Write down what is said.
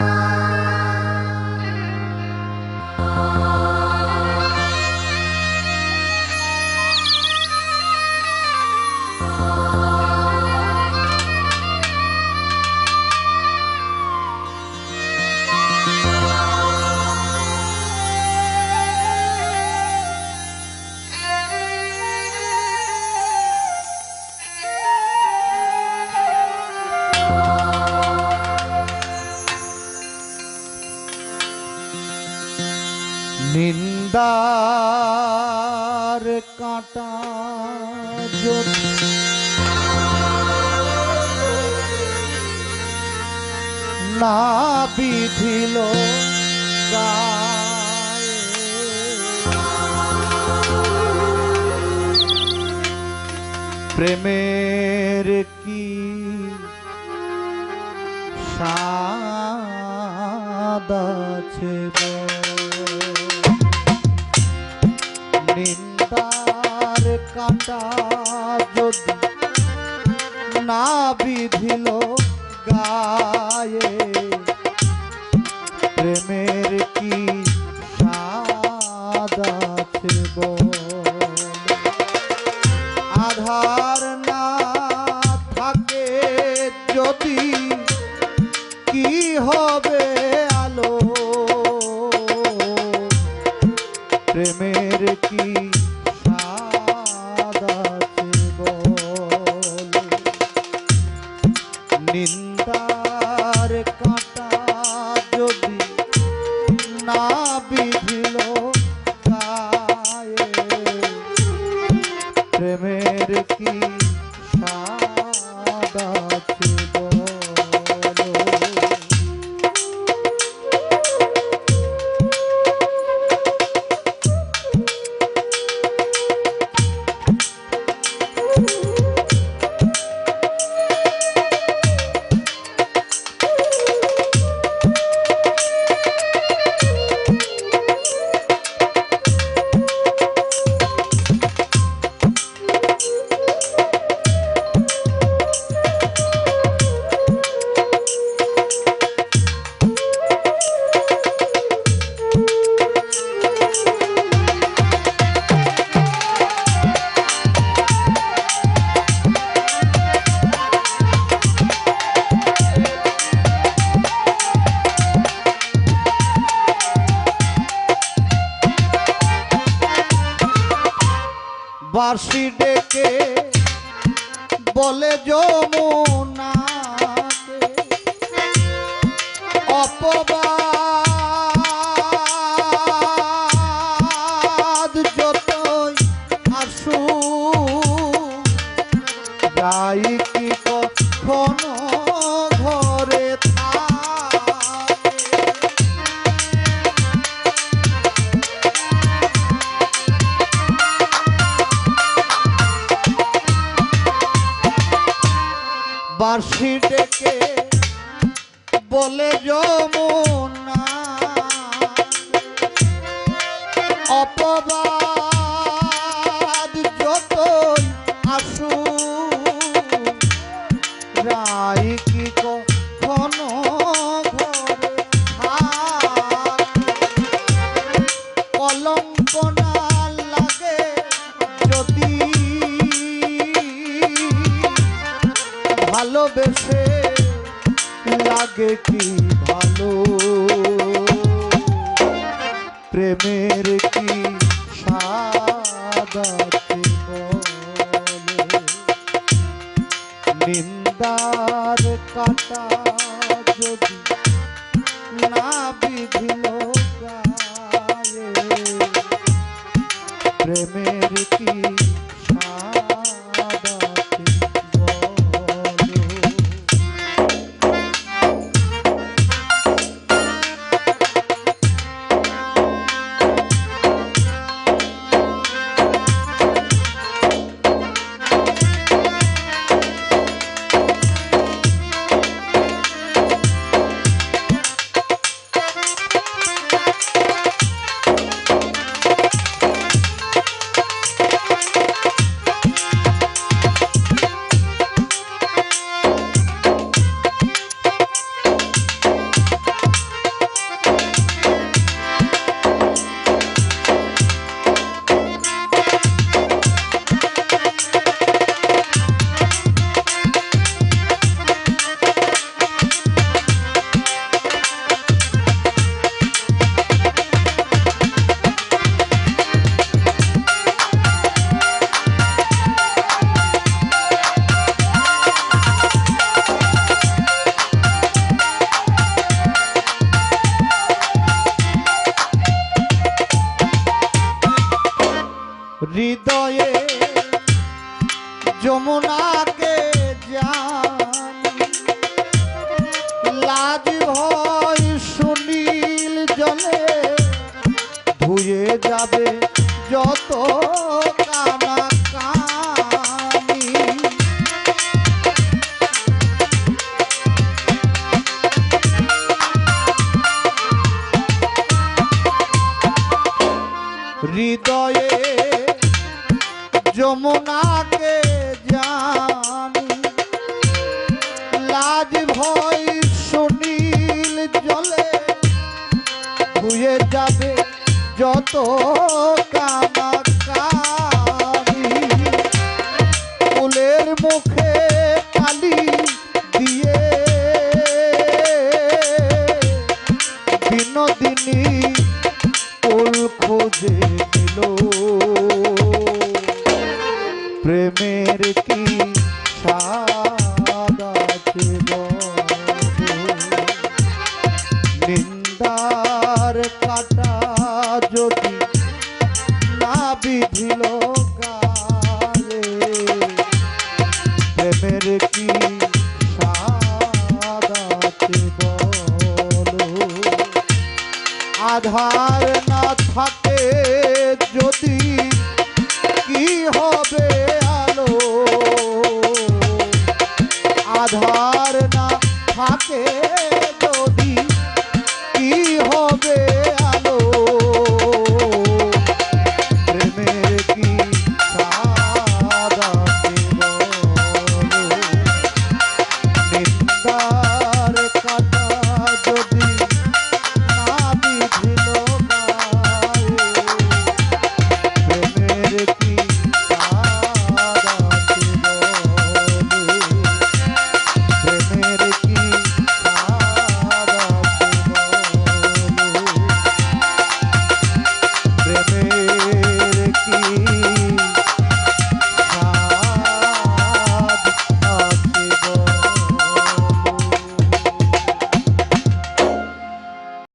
Bye. নিন্দার কাঁটা না বিধিল প্রেমের কি স্বাদ আছে নিন্দার কাটা যদি না বিধিল গায়ে, প্রেমের কি বল আধার না থাকে যদি, কি হবে প্রেমের কি বাঁশি ডেকে বলে যমুনা অপবাদ বলে যমুনা। অপবাদ যত আসু রাই প্রেমের কি স্বাদ বলে নিন্দার কাটা যদি না হৃদয়ে যমুনাকে জানি। লাজ ভয় সুনীল জলে ধুয়ে যাবে যত হৃদয়ে যমুনাকে জানি। লাজ, ভয়, সুনীল জলে ধুয়ে যাবে যত কামাকারি। ফুলের মুখে কালি দিয়ে বিনোদিনী ফুল খোঁজে নিল। প্রেমের কি নিন্দার কাটা যদি না বিধিল প্রেমের কি আধার না থাকে যদি কি হবে? আধার না থাকে